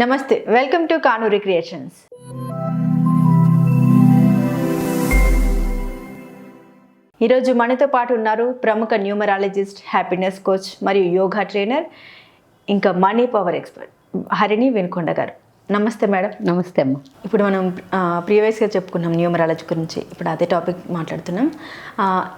నమస్తే welcome to Kanuri creations. ఈరోజు మనతో పాటు ఉన్నారు ప్రముఖ న్యూమరాలజిస్ట్ హ్యాపీనెస్ కోచ్ మరియు యోగా ట్రైనర్ ఇంకా money power expert Harini Venukonda గారు. నమస్తే మేడం. నమస్తే అమ్మ. ఇప్పుడు మనం ప్రీవియస్గా చెప్పుకున్నాం న్యూమరాలజీ గురించి. ఇప్పుడు అదే టాపిక్ మాట్లాడుతున్నాం.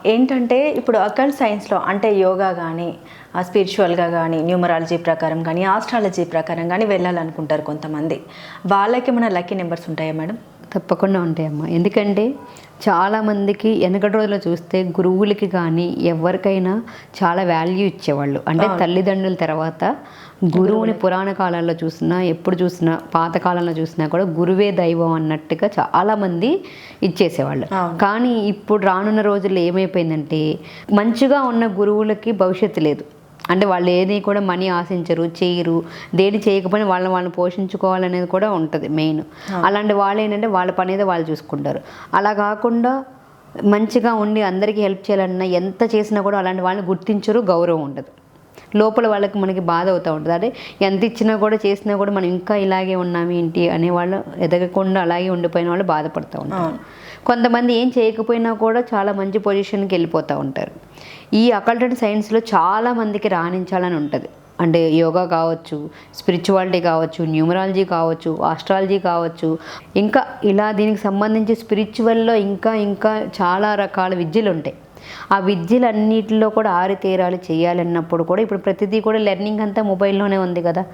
ఏంటంటే ఇప్పుడు అకల్ సైన్స్లో అంటే యోగా కానీ స్పిరిచువల్గా కానీ న్యూమరాలజీ ప్రకారం కానీ ఆస్ట్రాలజీ ప్రకారం కానీ వెళ్ళాలనుకుంటారు కొంతమంది. వాళ్ళకి మన లక్కీ నెంబర్స్ ఉంటాయా మేడం? తప్పకుండా ఉంటాయమ్మా. ఎందుకంటే చాలామందికి వెనకటి రోజుల్లో చూస్తే గురువులకి కానీ ఎవరికైనా చాలా వాల్యూ ఇచ్చేవాళ్ళు. అంటే తల్లిదండ్రుల తర్వాత గురువుని పురాణ కాలాల్లో చూసినా ఎప్పుడు చూసినా పాత కాలంలో చూసినా కూడా గురువే దైవం అన్నట్టుగా చాలామంది ఇచ్చేసేవాళ్ళు. కానీ ఇప్పుడు రానున్న రోజుల్లో ఏమైపోయిందంటే మంచిగా ఉన్న గురువులకి భవిష్యత్తు లేదు. అంటే వాళ్ళు ఏది కూడా మనీ ఆశించరు చేయరు. దేని చేయకపోయినా వాళ్ళని వాళ్ళని పోషించుకోవాలనేది కూడా ఉంటుంది మెయిన్. అలాంటి వాళ్ళు ఏంటంటే వాళ్ళ పని ఏదో వాళ్ళు చూసుకుంటారు. అలా కాకుండా మంచిగా ఉండి అందరికీ హెల్ప్ చేయాలన్నా ఎంత చేసినా కూడా అలాంటి వాళ్ళని గుర్తించరు గౌరవం ఉండదు. లోపల వాళ్ళకి మనకి బాధ అవుతూ ఉంటుంది. అంటే ఎంత ఇచ్చినా కూడా చేసినా కూడా మనం ఇంకా ఇలాగే ఉన్నాం ఏంటి అనే వాళ్ళు ఎదగకుండా అలాగే ఉండిపోయిన వాళ్ళు బాధపడుతూ ఉంటారు. కొంతమంది ఏం చేయకపోయినా కూడా చాలా మంచి పొజిషన్కి వెళ్ళిపోతూ ఉంటారు. ఈ అకల్టెడ్ సైన్స్లో చాలా మందికి రాణించాలని ఉంటుంది. అంటే యోగా కావచ్చు స్పిరిచువాలిటీ కావచ్చు న్యూమరాలజీ కావచ్చు ఆస్ట్రాలజీ కావచ్చు. ఇంకా ఇలా దీనికి సంబంధించి స్పిరిచువల్లో ఇంకా ఇంకా చాలా రకాల విద్యలు ఉంటాయి ఆ విద్యలన్నిటిలో కూడా ఆరితేరాలు చేయాలన్నప్పుడు కూడా ఇప్పుడు ప్రతిదీ కూడా లెర్నింగ్ అంతా మొబైల్లోనే ఉంది కదా.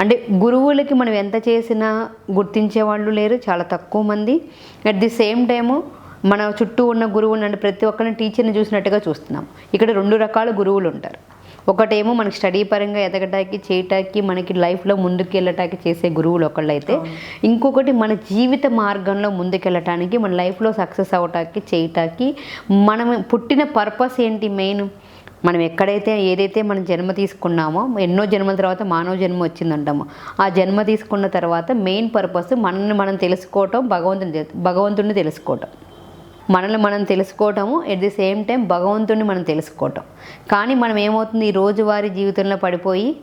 అంటే గురువులకి మనం ఎంత చేసినా గుర్తించే వాళ్ళు లేరు చాలా తక్కువ మంది. అట్ ది సేమ్ టైము మన చుట్టూ ఉన్న గురువులు అంటే ప్రతి ఒక్కరిని టీచర్ని చూసినట్టుగా చూస్తున్నాం. ఇక్కడ రెండు రకాల గురువులు ఉంటారు. ఒకటేమో మనకి స్టడీ పరంగా ఎదగటానికి చేయటానికి మనకి లైఫ్లో ముందుకు వెళ్ళటానికి చేసే గురువులు ఒకళ్ళైతే. ఇంకొకటి మన జీవిత మార్గంలో ముందుకెళ్ళటానికి మన లైఫ్లో సక్సెస్ అవటానికి చేయటానికి మనం పుట్టిన పర్పస్ ఏంటి మెయిన్? మనం ఎక్కడైతే ఏదైతే మనం జన్మ తీసుకున్నామో ఎన్నో జన్మల తర్వాత మానవ జన్మ వచ్చిందంటామో. ఆ జన్మ తీసుకున్న తర్వాత మెయిన్ పర్పస్ మనల్ని మనం తెలుసుకోవటం భగవంతుని భగవంతుడిని తెలుసుకోవటం. మనల్ని మనం తెలుసుకోవటము ఎట్ ది సేమ్ టైం భగవంతుడిని మనం తెలుసుకోవటం. కానీ మనం ఏమవుతుంది ఈ రోజువారీ జీవితంలో పడిపోయి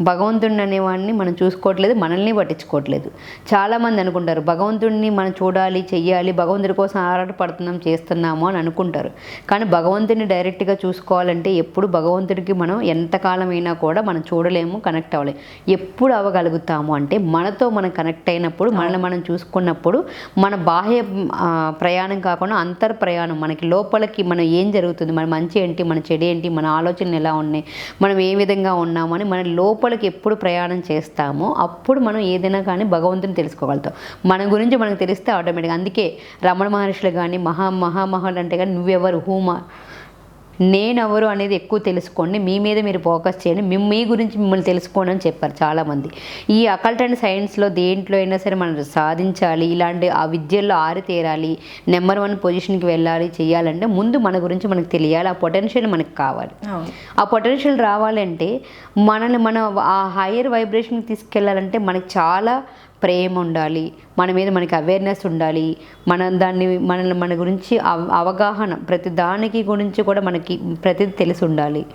భగవంతుడిని అనేవాడిని మనం చూసుకోవట్లేదు మనల్ని పట్టించుకోవట్లేదు. చాలామంది అనుకుంటారు భగవంతుడిని మనం చూడాలి చెయ్యాలి భగవంతుడి కోసం ఆరాటపడుతున్నాం చేస్తున్నాము అని అనుకుంటారు. కానీ భగవంతుడిని డైరెక్ట్గా చూసుకోవాలంటే ఎప్పుడు భగవంతుడికి మనం ఎంతకాలమైనా కూడా మనం చూడలేము కనెక్ట్ అవ్వలేము ఎప్పుడు అవ్వగలుగుతాము అంటే మనతో మనం కనెక్ట్ అయినప్పుడు మనల్ని మనం చూసుకున్నప్పుడు మన బాహ్య ప్రయాణం కాకుండా అంతర్ ప్రయాణం మనకి లోపలికి మనం ఏం జరుగుతుంది మన మంచి ఏంటి మన చెడు ఏంటి మన ఆలోచనలు ఎలా ఉన్నాయి మనం ఏ విధంగా ఉన్నామని మన లోపల లోపలికి ఎప్పుడు ప్రయాణం చేస్తామో అప్పుడు మనం ఏదైనా కానీ భగవంతుని తెలుసుకోగలుగుతాం. మన గురించి మనకు తెలిస్తే ఆటోమేటిక్గా అందుకే రమణ మహర్షులు కానీ మహా మహామహులు అంటే కానీ నువ్వెవరు హూమా నేనెవరు అనేది ఎక్కువ తెలుసుకోండి. మీ మీద మీరు ఫోకస్ చేయండి. మీ మీ గురించి మిమ్మల్ని తెలుసుకోండి అని చెప్పారు చాలామంది. ఈ అకల్ట్ అండ్ సైన్స్లో దేంట్లో అయినా సరే మనం సాధించాలి. ఇలాంటి ఆ విద్యల్లో ఆరితేరాలి నెంబర్ వన్ పొజిషన్కి వెళ్ళాలి చేయాలంటే ముందు మన గురించి మనకు తెలియాలి. ఆ పొటెన్షియల్ మనకు కావాలి. ఆ పొటెన్షియల్ రావాలంటే మనల్ని మనం ఆ హయ్యర్ వైబ్రేషన్కి తీసుకెళ్ళాలంటే మనకి చాలా ప్రేమ ఉండాలి. మన మీద మనకి అవేర్నెస్ ఉండాలి. మనం దాన్ని మన మన గురించి అవ- అవగాహన ప్రతి దానికి గురించి కూడా మనకి ప్రతిది తెలిసి ఉండాలి.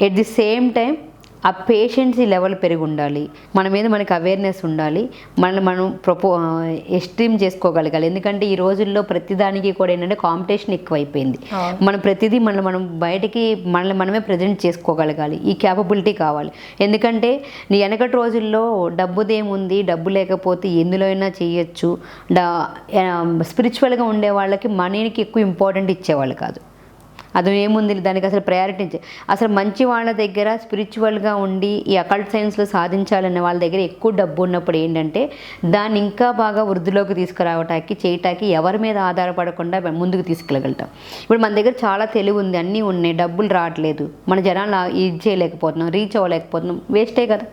ఎట్ ది సేమ్ టైం ఆ పేషెన్సీ లెవెల్ పెరిగి ఉండాలి మన మీద మనకి అవేర్నెస్ ఉండాలి. మనల్ని మనం ప్రపో ఎస్ట్రీమ్ చేసుకోగలగాలి. ఎందుకంటే ఈ రోజుల్లో ప్రతిదానికి కూడా ఏంటంటే కాంపిటీషన్ ఎక్కువైపోయింది. మన ప్రతిదీ మనం మనం బయటికి మనల్ని మనమే ప్రజెంట్ చేసుకోగలగాలి. ఈ క్యాపబిలిటీ కావాలి. ఎందుకంటే నీ వెనకటి రోజుల్లో డబ్బుదేముంది? డబ్బు లేకపోతే ఎందులో అయినా చేయొచ్చు. డా స్పిరిచువల్గా ఉండే వాళ్ళకి మనీకి ఎక్కువ ఇంపార్టెంట్ ఇచ్చేవాళ్ళు కాదు. అది ఏముంది దానికి అసలు ప్రయారిటీ అసలు మంచి వాళ్ళ దగ్గర స్పిరిచువల్గా ఉండి ఈ అకల్ట్ సైన్స్లో సాధించాలనే వాళ్ళ దగ్గర ఎక్కువ డబ్బు ఉన్నప్పుడు ఏంటంటే దాన్ని ఇంకా బాగా వృద్ధిలోకి తీసుకురావటానికి చేయటానికి ఎవరి మీద ఆధారపడకుండా ముందుకు తీసుకెళ్ళగలుగుతాం. ఇప్పుడు మన దగ్గర చాలా తెలివి ఉంది అన్నీ ఉన్నాయి డబ్బులు రావట్లేదు. మన జనాలు ఇది చేయలేకపోతున్నాం రీచ్ అవ్వలేకపోతున్నాం వేస్టే కదా.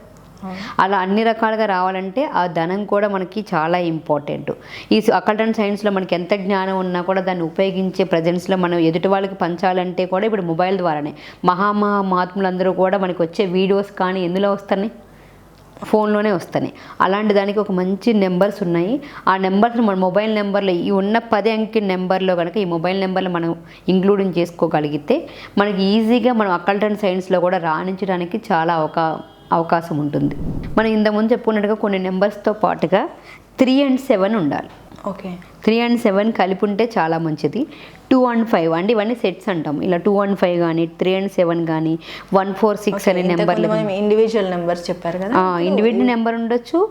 అలా అన్ని రకాలుగా రావాలంటే ఆ ధనం కూడా మనకి చాలా ఇంపార్టెంట్. ఈ అకల్ట్ అండ్ సైన్స్లో మనకి ఎంత జ్ఞానం ఉన్నా కూడా దాన్ని ఉపయోగించే ప్రజెన్స్లో మనం ఎదుటి వాళ్ళకి పంచాలంటే కూడా ఇప్పుడు మొబైల్ ద్వారానే. మహామహా మహాత్ములందరూ కూడా మనకి వచ్చే వీడియోస్ కానీ ఎందులో వస్తున్నాయి? ఫోన్లోనే వస్తున్నాయి. అలాంటి దానికి ఒక మంచి నెంబర్స్ ఉన్నాయి. ఆ నెంబర్స్ మన మొబైల్ నెంబర్లో ఈ ఉన్న పది అంకె నెంబర్లో కనుక ఈ మొబైల్ నెంబర్లు మనం ఇంక్లూడింగ్ చేసుకోగలిగితే మనకి ఈజీగా మనం అకల్ట్ అండ్ సైన్స్లో కూడా రాణించడానికి చాలా ఒక అవకాశం ఉంటుంది. మనం ఇంతకుముందు చెప్పుకున్నట్టుగా కొన్ని నెంబర్స్తో పాటుగా త్రీ అండ్ సెవెన్ ఉండాలి. ఓకే. త్రీ అండ్ సెవెన్ కలిపి ఉంటే చాలా మంచిది. టూ అండ్ ఫైవ్ అంటే ఇవన్నీ సెట్స్ అంటాం. ఇలా టూ అండ్ ఫైవ్ కానీ త్రీ అండ్ సెవెన్ కానీ వన్ ఫోర్ సిక్స్ అనే నెంబర్లు ఇండివిజువల్ నెంబర్స్ చెప్పారు కదా ఇండివిజువల్ నెంబర్ ఉండొచ్చు.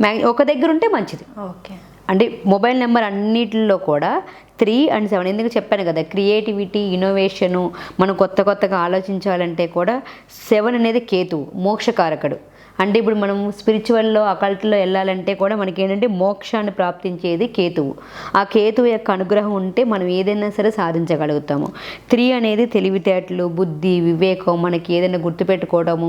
మ్యాగ్ ఒక దగ్గర ఉంటే మంచిది. ఓకే. అంటే మొబైల్ నెంబర్ అన్నిటిలో కూడా త్రీ అండ్ సెవెన్. ఎందుకు చెప్పాను కదా క్రియేటివిటీ ఇన్నోవేషను మనం కొత్త కొత్తగా ఆలోచించాలంటే కూడా సెవెన్ అనేది కేతువు మోక్షకారకుడు. అంటే ఇప్పుడు మనం స్పిరిచువల్లో అకల్ట్లో వెళ్ళాలంటే కూడా మనకి ఏంటంటే మోక్షాన్ని ప్రాప్తించేది కేతువు. ఆ కేతువు యొక్క అనుగ్రహం ఉంటే మనం ఏదైనా సరే సాధించగలుగుతాము. త్రీ అనేది తెలివితేటలు బుద్ధి వివేకం మనకి ఏదైనా గుర్తుపెట్టుకోవడము.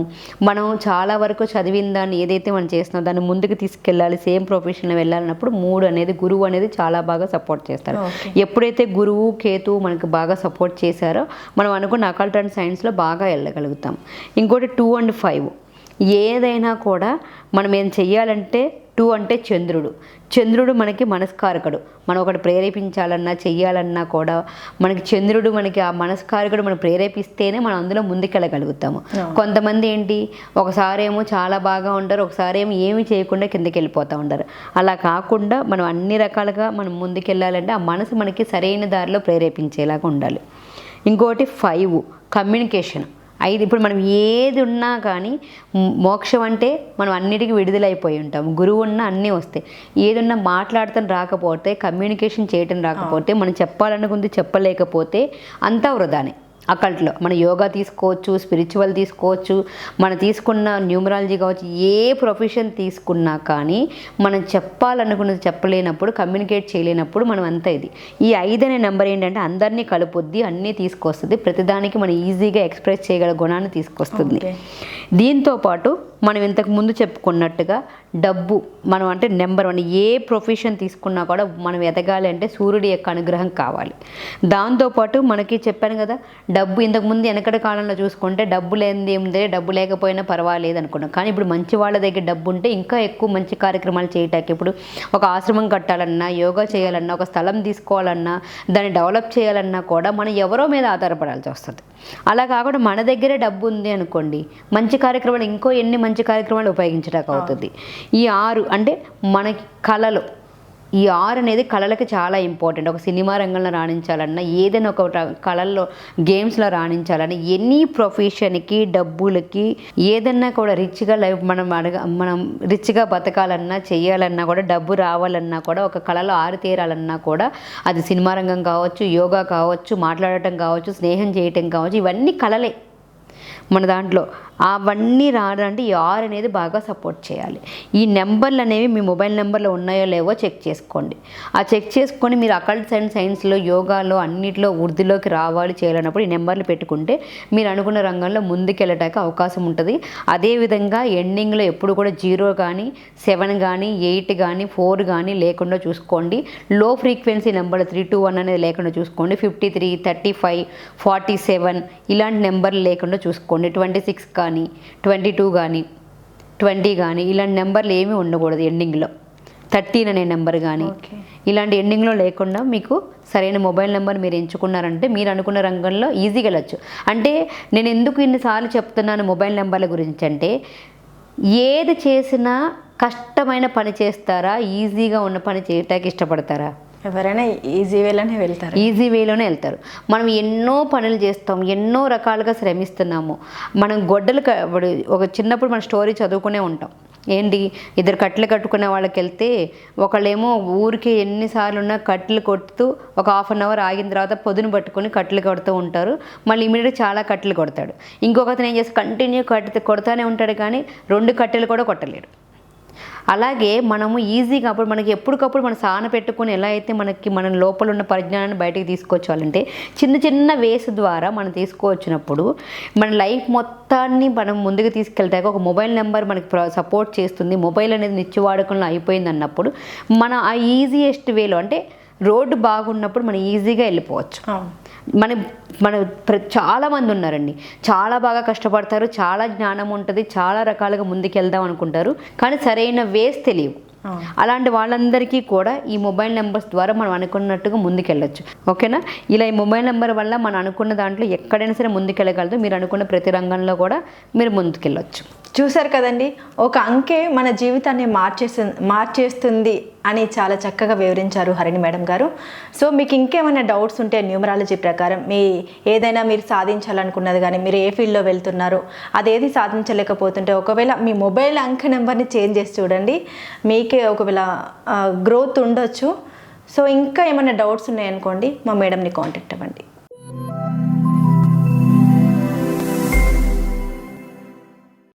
మనం చాలా వరకు చదివిన దాన్ని ఏదైతే మనం చేస్తున్నాం దాన్ని ముందుకు తీసుకెళ్ళాలి సేమ్ ప్రొఫెషన్లో వెళ్ళాలన్నప్పుడు మూడు అనేది గురువు అనేది చాలా బాగా సపోర్ట్ చేస్తారు. ఎప్పుడైతే గురువు కేతువు మనకు బాగా సపోర్ట్ చేశారో మనం అనుకున్న అకల్ట్ అండ్ సైన్స్లో బాగా వెళ్ళగలుగుతాం. ఇంకోటి టూ అండ్ ఫైవ్ ఏదైనా కూడా మనం ఏం చెయ్యాలంటే టూ అంటే చంద్రుడు. చంద్రుడు మనకి మనస్కారకుడు. మనం ఒకటి ప్రేరేపించాలన్నా చెయ్యాలన్నా కూడా మనకి చంద్రుడు మనకి ఆ మనస్కారకుడు మనం ప్రేరేపిస్తేనే మనం అందులో ముందుకెళ్ళగలుగుతాము. కొంతమంది ఏంటి? ఒకసారి ఏమో చాలా బాగా ఉంటారు ఒకసారి ఏమో ఏమి చేయకుండా కిందకి వెళ్ళిపోతూ ఉంటారు. అలా కాకుండా మనం అన్ని రకాలుగా మనం ముందుకెళ్ళాలంటే ఆ మనసు మనకి సరైన దారిలో ప్రేరేపించేలాగా ఉండాలి. ఇంకోటి ఫైవ్ కమ్యూనికేషన్. ఐదు ఇప్పుడు మనం ఏది ఉన్నా కానీ మోక్షం అంటే మనం అన్నిటికీ విడుదలైపోయి ఉంటాం. గురువు ఉన్న అన్నీ వస్తాయి. ఏదున్నా మాట్లాడటం రాకపోతే కమ్యూనికేషన్ చేయటం రాకపోతే మనం చెప్పాలనుకుంది చెప్పలేకపోతే అంతా వృధానే. అకల్ట్లో మన యోగా తీసుకోవచ్చు స్పిరిచువల్ తీసుకోవచ్చు మనం తీసుకున్న న్యూమరాలజీ కావచ్చు ఏ ప్రొఫెషన్ తీసుకున్నా కానీ మనం చెప్పాలనుకున్నది చెప్పలేనప్పుడు కమ్యూనికేట్ చేయలేనప్పుడు మనం అంతా ఇది. ఈ ఐదు అనే నెంబర్ ఏంటంటే అందరినీ కలుపుద్ది అన్నీ తీసుకొస్తుంది. ప్రతిదానికి మనం ఈజీగా ఎక్స్ప్రెస్ చేయగల గుణాన్ని తీసుకొస్తుంది. ఓకే. దీంతో పాటు మనం ఇంతకు ముందు చెప్పుకున్నట్టుగా డబ్బు మనం అంటే నెంబర్ వన్ ఏ ప్రొఫెషన్ తీసుకున్నా కూడా మనం ఎదగాలి అంటే సూర్యుడి యొక్క అనుగ్రహం కావాలి. దాంతోపాటు మనకి చెప్పాను కదా డబ్బు ఇంతకుముందు వెనకటి కాలంలో చూసుకుంటే డబ్బు లేనిది ఏముంది డబ్బు లేకపోయినా పర్వాలేదు అనుకున్నాం. కానీ ఇప్పుడు మంచి వాళ్ళ దగ్గర డబ్బు ఉంటే ఇంకా ఎక్కువ మంచి కార్యక్రమాలు చేయటానికి ఇప్పుడు ఒక ఆశ్రమం కట్టాలన్నా యోగా చేయాలన్నా ఒక స్థలం తీసుకోవాలన్నా దాన్ని డెవలప్ చేయాలన్నా కూడా మనం ఎవరో మీద ఆధారపడాల్సి వస్తుంది. అలా కాకుండా మన దగ్గరే డబ్బు ఉంది అనుకోండి మంచి కార్యక్రమాలు ఇంకో ఎన్ని మంచి కార్యక్రమాలు ఉపయోగించడానికి అవుతుంది. ఈ ఆరు అంటే మనకి కళలు. ఈ ఆరు అనేది కళలకు చాలా ఇంపార్టెంట్ ఒక సినిమా రంగంలో రాణించాలన్నా ఏదైనా ఒక కళల్లో గేమ్స్లో రాణించాలన్నా ఎనీ ప్రొఫెషన్కి డబ్బులకి ఏదన్నా కూడా రిచ్గా లైఫ్ మనం అడగ మనం రిచ్గా బతకాలన్నా చేయాలన్నా కూడా డబ్బు రావాలన్నా కూడా ఒక కళలో ఆరితేరాలన్నా కూడా అది సినిమా రంగం కావచ్చు యోగా కావచ్చు మాట్లాడటం కావచ్చు స్నేహం చేయటం కావచ్చు ఇవన్నీ కళలే. మన దాంట్లో. అవన్నీ రావాలంటే ఈ ఆర్ అనేది బాగా సపోర్ట్ చేయాలి. ఈ నెంబర్లు అనేవి మీ మొబైల్ నెంబర్లో ఉన్నాయో లేవో చెక్ చేసుకోండి. ఆ చెక్ చేసుకొని మీరు అకల్ట్ అండ్ సైన్స్లో యోగాలో అన్నిట్లో వృద్ధిలోకి రావాలి చేయాలన్నప్పుడు ఈ నెంబర్లు పెట్టుకుంటే మీరు అనుకున్న రంగంలో ముందుకెళ్ళటానికి అవకాశం ఉంటుంది. అదేవిధంగా ఎండింగ్లో ఎప్పుడు కూడా జీరో కానీ సెవెన్ కానీ ఎయిట్ కానీ ఫోర్ కానీ లేకుండా చూసుకోండి. Low frequency number three two one అనేది లేకుండా చూసుకోండి. Fifty three thirty five forty seven ఇలాంటి నెంబర్లు లేకుండా చూసుకోండి. ట్వంటీ సిక్స్ కానీ ట్వంటీ టూ కానీ ట్వంటీ కానీ ఇలాంటి నెంబర్లు ఏమీ ఉండకూడదు ఎండింగ్లో. థర్టీన్ అనే నెంబర్ కానీ. ఇలాంటి ఎండింగ్లో లేకుండా మీకు సరైన మొబైల్ నెంబర్ మీరు ఎంచుకున్నారంటే మీరు అనుకున్న రంగంలో ఈజీగా వెళ్ళచ్చు. అంటే నేను ఎందుకు ఇన్నిసార్లు చెప్తున్నాను మొబైల్ నెంబర్ల గురించి అంటే ఏది చేసినా కష్టమైన పని చేస్తారా? ఈజీగా ఉన్న పని చేయటానికి ఇష్టపడతారా? ఎవరైనా ఈజీ వేలోనే వెళ్తారు. ఈజీ వేలోనే వెళ్తారు. మనం ఎన్నో పనులు చేస్తాం ఎన్నో రకాలుగా శ్రమిస్తున్నాము. మనం గొడ్డలు ఒక చిన్నప్పుడు మన స్టోరీ చదువుకునే ఉంటాం. ఏంటి? ఇద్దరు కట్టెలు కట్టుకునే వాళ్ళకి వెళ్తే ఒకళ్ళేమో ఊరికి ఎన్నిసార్లు ఉన్నా కట్టెలు కొడుతూ ఒక హాఫ్ అన్ అవర్ ఆగిన తర్వాత పొదును పట్టుకొని కట్టెలు కొడుతూ ఉంటారు. మళ్ళీ ఇమీడియట్గా చాలా కట్టెలు కొడతాడు. ఇంకొకతను ఏం చేస్తే కంటిన్యూ కట్టి కొడతానే ఉంటాడు కానీ రెండు కట్టెలు కూడా కొట్టలేడు. అలాగే మనము ఈజీగా అప్పుడు మనకి ఎప్పటికప్పుడు మన సాన పెట్టుకొని ఎలా అయితే మనకి మన లోపల ఉన్న పరిజ్ఞానాన్ని బయటకు తీసుకొచ్చాలంటే చిన్న చిన్న వేస్ ద్వారా మనం తీసుకువచ్చినప్పుడు మన లైఫ్ మొత్తాన్ని మనం ముందుకు తీసుకెళ్తాక ఒక మొబైల్ నెంబర్ మనకి సపోర్ట్ చేస్తుంది. మొబైల్ అనేది నిత్య వాడకంలో అయిపోయింది అన్నప్పుడు మన ఆ ఈజియెస్ట్ వేలో అంటే రోడ్డు బాగున్నప్పుడు మనం ఈజీగా వెళ్ళిపోవచ్చు. మన మన ప్ర చాలా మంది ఉన్నారండి. చాలా బాగా కష్టపడతారు చాలా జ్ఞానం ఉంటుంది చాలా రకాలుగా ముందుకెళ్దాం అనుకుంటారు. కానీ సరైన వేస్ తెలియవు. అలాంటి వాళ్ళందరికీ కూడా ఈ మొబైల్ నెంబర్స్ ద్వారా మనం అనుకున్నట్టుగా ముందుకెళ్ళొచ్చు. ఓకేనా? ఇలా ఈ మొబైల్ నెంబర్ వల్ల మనం అనుకున్న దాంట్లో ఎక్కడైనా సరే ముందుకెళ్ళగలదు. మీరు అనుకున్న ప్రతి రంగంలో కూడా మీరు ముందుకెళ్ళొచ్చు. చూశారు కదండి? ఒక అంకె మన జీవితాన్ని మార్చేసి మార్చేస్తుంది అని చాలా చక్కగా వివరించారు హరిణి మేడం గారు. సో మీకు ఇంకేమైనా డౌట్స్ ఉంటే న్యూమరాలజీ ప్రకారం మీ ఏదైనా మీరు సాధించాలనుకున్నది కానీ మీరు ఏ ఫీల్డ్లో వెళ్తున్నారో అదేది సాధించలేకపోతుంటే ఒకవేళ మీ మొబైల్ అంకె నెంబర్ని చేంజ్ చేసి చూడండి. మీకే ఒకవేళ గ్రోత్ ఉండొచ్చు. సో ఇంకా ఏమైనా డౌట్స్ ఉన్నాయనుకోండి మా మేడంని కాంటాక్ట్ అవ్వండి.